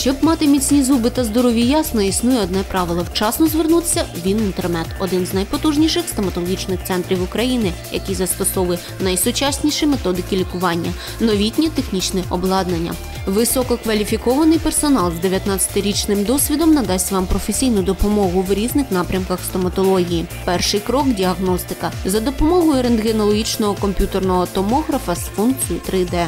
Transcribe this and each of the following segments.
Щоб мати міцні зуби та здорові ясно, існує одне правило: вчасно звернутися в Інтермет, один з найпотужніших стоматологічних центрів України, який застосовує найсучасніші методики лікування, новітнє технічне обладнання. Висококваліфікований персонал з 19-річним досвідом надасть вам професійну допомогу в різних напрямках стоматології. Перший крок діагностика за допомогою рентгенологічного комп'ютерного томографа з функцією 3D.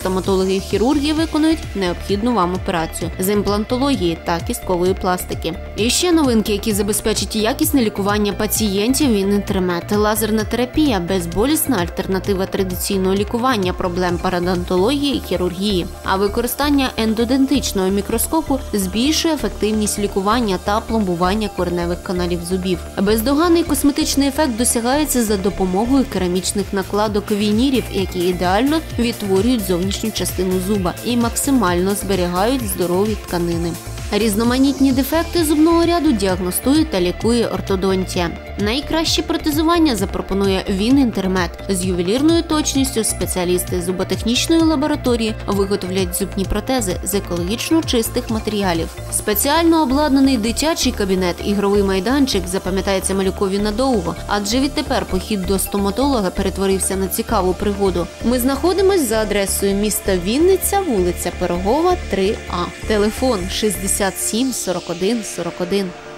Стоматологи і хірурги виконують необхідну вам операцію з імплантології та кісткової пластики. І ще новинки, які забезпечать якісне лікування пацієнтів він інтермет, лазерна терапія, безболісна альтернатива традиційного лікування проблем парадонтології і хірургії. А використання ендодентичного мікроскопу збільшує ефективність лікування та пломбування кореневих каналів зубів. Бездоганний косметичний ефект досягається за допомогою керамічних накладок вінірів, які ідеально відтворюють зовнішню частину зуба і максимально зберігають здорові тканини. Різноманітні дефекти зубного ряду діагностує та лікує ортодонтія. Найкраще протезування запропонує він інтермет з ювелірною точністю. Спеціалісти зуботехнічної лабораторії виготовлять зубні протези з екологічно чистих матеріалів. Спеціально обладнаний дитячий кабінет, ігровий майданчик запам'ятається малюкові надовго, адже відтепер похід до стоматолога перетворився на цікаву пригоду. Ми знаходимось за адресою міста Вінниця, вулиця Пирогова, 3А. Телефон 67 41 41.